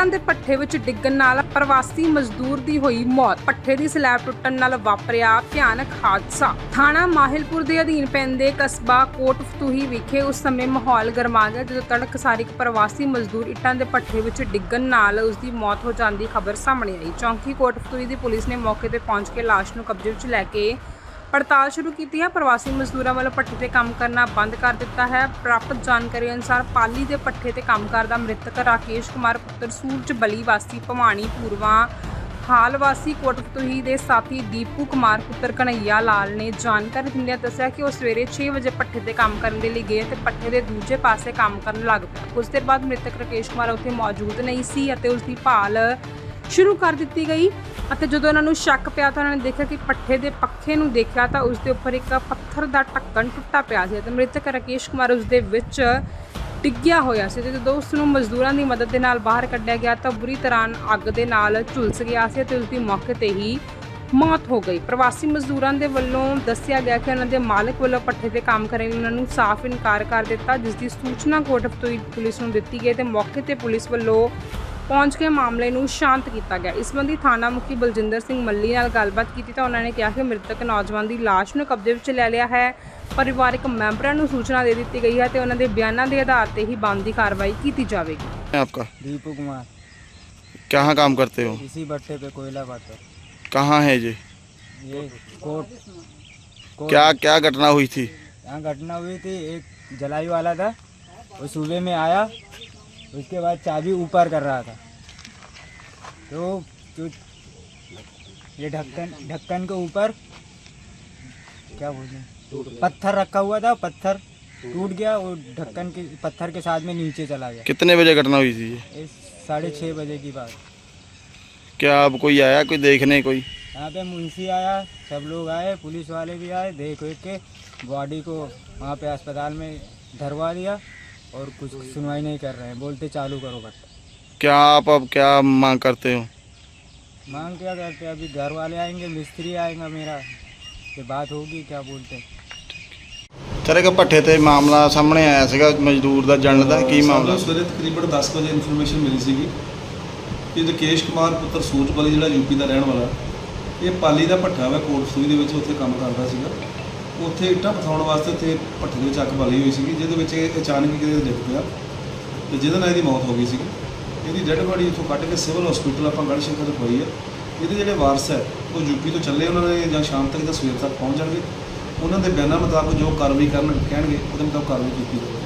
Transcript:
ਇੱਟਾਂ ਦੇ ਪੱਠੇ ਵਿੱਚ ਡਿੱਗਣ ਨਾਲ ਪ੍ਰਵਾਸੀ ਮਜ਼ਦੂਰ ਦੀ ਹੋਈ ਮੌਤ। ਪੱਠੇ ਦੀ ਸਲੈਬ ਟੁੱਟਣ ਨਾਲ ਵਾਪਰਿਆ ਭਿਆਨਕ ਹਾਦਸਾ। ਥਾਣਾ ਮਾਹਿਲਪੁਰ ਦੇ ਅਧੀਨ ਪੈਂਦੇ ਕਸਬਾ ਕੋਟ ਫਤੂਹੀ ਵਿਖੇ ਉਸ ਸਮੇਂ ਮਾਹੌਲ ਗਰਮਾ ਗਿਆ, ਜਦੋਂ ਤੜਕਸਾਰ ਇੱਕ ਪ੍ਰਵਾਸੀ ਮਜ਼ਦੂਰ ਇੱਟਾਂ ਦੇ ਪੱਠੇ ਵਿੱਚ ਡਿੱਗਣ ਨਾਲ ਉਸ ਦੀ ਮੌਤ ਹੋ ਜਾਣ ਦੀ ਖਬਰ ਸਾਹਮਣੇ ਆਈ। ਚੌਂਕੀ ਕੋਟ ਫਤੂਹੀ ਦੀ ਪੁਲਿਸ ਨੇ ਮੌਕੇ ਤੇ ਪਹੁੰਚ ਕੇ ਲਾਸ਼ ਨੂੰ ਕਬਜ਼ੇ ਵਿੱਚ ਲੈ ਕੇ ਪੜਤਾਲ ਸ਼ੁਰੂ ਕੀਤੀ ਹੈ। ਪ੍ਰਵਾਸੀ ਮਜ਼ਦੂਰਾਂ ਵੱਲੋਂ ਪੱਠੇ ਤੇ ਕੰਮ ਕਰਨਾ ਬੰਦ ਕਰ ਦਿੱਤਾ ਹੈ। ਪ੍ਰਾਪਤ ਜਾਣਕਾਰੀ ਅਨੁਸਾਰ ਪਾਲੀ ਦੇ ਪੱਠੇ ਤੇ ਕੰਮ ਕਰਦਾ ਮ੍ਰਿਤਕ ਰਾਕੇਸ਼ ਕੁਮਾਰ ਪੁੱਤਰ ਸੂਰਜ ਬਲੀ ਵਾਸੀ ਭਵਾਨੀ ਪੂਰਵਾ ਹਾਲ ਵਾਸੀ ਕੋਟਪਤੂਹੀ ਦੇ ਸਾਥੀ ਦੀਪੂ ਕੁਮਾਰ ਪੁੱਤਰ ਕਨਈਆ ਲਾਲ ਨੇ ਜਾਣਕਾਰੀ ਦਿੰਦਿਆਂ ਦੱਸਿਆ ਕਿ ਉਹ ਸਵੇਰੇ 6 ਵਜੇ ਪੱਠੇ ਤੇ ਕੰਮ ਕਰਨ ਦੇ ਲਈ ਗਏ ਤੇ ਪੱਠੇ ਦੇ ਦੂਜੇ ਪਾਸੇ ਕੰਮ ਕਰਨ ਲੱਗ ਪਿਆ। ਕੁਝ ਦੇਰ ਬਾਅਦ ਮ੍ਰਿਤਕ ਰਾਕੇਸ਼ ਕੁਮਾਰ ਉੱਥੇ ਮੌਜੂਦ ਨਹੀਂ ਸੀ ਅਤੇ ਉਸ ਦੀ ਭਾਲ ਸ਼ੁਰੂ ਕਰ ਦਿੱਤੀ ਗਈ ਅਤੇ ਜਦੋਂ ਉਹਨਾਂ ਨੂੰ ਸ਼ੱਕ ਪਿਆ ਤਾਂ ਉਹਨਾਂ ਨੇ ਦੇਖਿਆ ਕਿ ਪੱਠੇ ਦੇ ਪੱਖੇ ਨੂੰ ਦੇਖਿਆ ਤਾਂ ਉਸ ਦੇ ਉੱਪਰ ਇੱਕ ਪੱਥਰ ਦਾ ਢੱਕਣ ਟੁੱਟਾ ਪਿਆ ਸੀ ਤੇ ਮ੍ਰਿਤਕ ਰਾਕੇਸ਼ ਕੁਮਾਰ ਉਸ ਦੇ ਵਿੱਚ ਡਿੱਗਿਆ ਹੋਇਆ ਸੀ ਤੇ ਜਦੋਂ ਉਸ ਨੂੰ ਮਜ਼ਦੂਰਾਂ ਦੀ ਮਦਦ ਦੇ ਨਾਲ ਬਾਹਰ ਕੱਢਿਆ ਗਿਆ ਤਾਂ ਬੁਰੀ ਤਰ੍ਹਾਂ ਅੱਗ ਦੇ ਨਾਲ ਝੁਲਸ ਗਿਆ ਸੀ ਤੇ ਉਸ ਦੀ ਮੌਕੇ ਤੇ ਹੀ ਮੌਤ ਹੋ ਗਈ। ਪ੍ਰਵਾਸੀ ਮਜ਼ਦੂਰਾਂ ਦੇ ਵੱਲੋਂ ਦੱਸਿਆ ਗਿਆ ਕਿ ਉਹਨਾਂ ਦੇ ਮਾਲਕ ਵੱਲੋਂ ਪੱਠੇ ਤੇ ਕੰਮ ਕਰਨ ਉਹਨਾਂ ਨੂੰ ਸਾਫ਼ ਇਨਕਾਰ ਕਰ ਦਿੱਤਾ, ਜਿਸ ਦੀ ਸੂਚਨਾ ਕੋਟਪਤੋਈ ਪੁਲਿਸ ਨੂੰ ਦਿੱਤੀ ਗਈ ਤੇ ਮੌਕੇ ਤੇ ਪੁਲਿਸ ਵੱਲੋਂ ਪਹੁੰਚ ਕੇ ਮਾਮਲੇ ਨੂੰ ਸ਼ਾਂਤ ਕੀਤਾ ਗਿਆ ਇਸ ਸੰਬੰਧੀ ਥਾਣਾ ਮੁਖੀ ਬਲਜਿੰਦਰ ਸਿੰਘ ਮੱਲੀ ਨਾਲ ਗੱਲਬਾਤ ਕੀਤੀ ਤਾਂ ਉਹਨਾਂ ਨੇ ਕਿਹਾ ਕਿ ਮ੍ਰਿਤਕ ਨੌਜਵਾਨ ਦੀ ਲਾਸ਼ ਨੂੰ ਕਬਜ਼ੇ ਵਿੱਚ ਲੈ ਲਿਆ ਹੈ ਪਰਿਵਾਰਕ ਮੈਂਬਰਾਂ ਨੂੰ ਸੂਚਨਾ ਦੇ ਦਿੱਤੀ ਗਈ ਹੈ ਤੇ ਉਹਨਾਂ ਦੇ ਬਿਆਨਾਂ ਦੇ ਆਧਾਰ ਤੇ ਹੀ ਬਣਦੀ ਕਾਰਵਾਈ ਕੀਤੀ ਜਾਵੇਗੀ है आपका दीपू कुमार कहाँ काम करते हो इसी भट्टे पे कोयला पाता कहाँ है ये ये कोट कोट क्या क्या घटना हुई थी यहाँ घटना हुई थी एक जलाई वाला था वो सुबह में आया उसके बाद चाबी ऊपर कर रहा था। तो जो ये ढक्कन ढक्कन के ऊपर क्या बोलते पत्थर रखा हुआ था पत्थर टूट गया और ढक्कन के पत्थर के साथ में नीचे चला गया। कितने बजे घटना हुई थी साढ़े छः बजे की बात। क्या अब कोई आया कोई देखने कोई? यहाँ पे मुंशी आया सब लोग आए पुलिस वाले भी आए देख वेख के बॉडी को वहाँ पे अस्पताल में धरवा दिया। और कुछ सुनवाई नहीं कर रहे हैं बोलते चालू करो भट्टा क्या आप अब क्या मांग करते हो मांग क्या करते हैं अभी घर वाले आएंगे मिस्त्री आएगा मेरा ये बात होगी क्या बोलते हैं ਤੇਰੇ ਕੋ ਭੱਠੇ ਤੇ ਮਾਮਲਾ ਸਾਹਮਣੇ ਆਇਆ ਸੀਗਾ ਮਜ਼ਦੂਰ ਦਾ ਜਣਨ ਦਾ ਕੀ ਮਾਮਲਾ ਸਾਨੂੰ ਸਵੇਰੇ ਤਕਰੀਬਨ 10 ਵਜੇ ਇਨਫੋਰਮੇਸ਼ਨ ਮਿਲੀ ਸੀਗੀ ਕਿ ਰਕੇਸ਼ ਕੁਮਾਰ ਪੁੱਤਰ ਸੂਰਜਪਾਲੀ ਜਿਹੜਾ ਯੂਪੀ ਦਾ ਰਹਿਣ ਵਾਲਾ ਇਹ ਪਾਲੀ ਦਾ ਭੱਠਾ ਵਾ ਕੋਟ ਸੂਈ ਦੇ ਵਿੱਚ ਉੱਥੇ ਕੰਮ ਕਰਦਾ ਸੀਗਾ ਉੱਥੇ ਇੱਟਾਂ ਪਥਾਉਣ ਵਾਸਤੇ ਉੱਥੇ ਭੱਠੇ ਦੇ ਵਿੱਚ ਅੱਗ ਬਾਲੀ ਹੋਈ ਸੀਗੀ, ਜਿਹਦੇ ਵਿੱਚ ਇਹ ਅਚਾਨਕ ਹੀ ਕਿਤੇ ਡਿੱਗ ਪਿਆ ਤੇ ਜਿਹਦੇ ਨਾਲ ਇਹਦੀ ਮੌਤ ਹੋ ਗਈ ਸੀਗੀ। ਇਹਦੀ ਡੈੱਡ ਬਾਡੀ ਇੱਥੋਂ ਕੱਢ ਕੇ ਸਿਵਲ ਹਸਪੀਟਲ ਆਪਾਂ ਗੜ੍ਹ ਤੋਂ ਰਖਵਾਈ ਹੈ ਇਹਦੇ ਜਿਹੜੇ ਵਾਰਸ ਹੈ, ਉਹ ਯੂਪੀ ਤੋਂ ਚੱਲੇ ਉਹਨਾਂ ਨੇ ਜਾਂ ਸ਼ਾਮ ਤੱਕ ਜਾਂ ਸਵੇਰ ਤੱਕ ਪਹੁੰਚ ਜਾਣਗੇ। ਉਹਨਾਂ ਦੇ ਬਿਆਨਾਂ ਮੁਤਾਬਕ ਜੋ ਕਾਰਵਾਈ ਕਰਨ ਕਹਿਣਗੇ, ਉਹਦੇ ਮੁਤਾਬਕ ਕਾਰਵਾਈ ਕੀਤੀ ਜਾਵੇਗੀ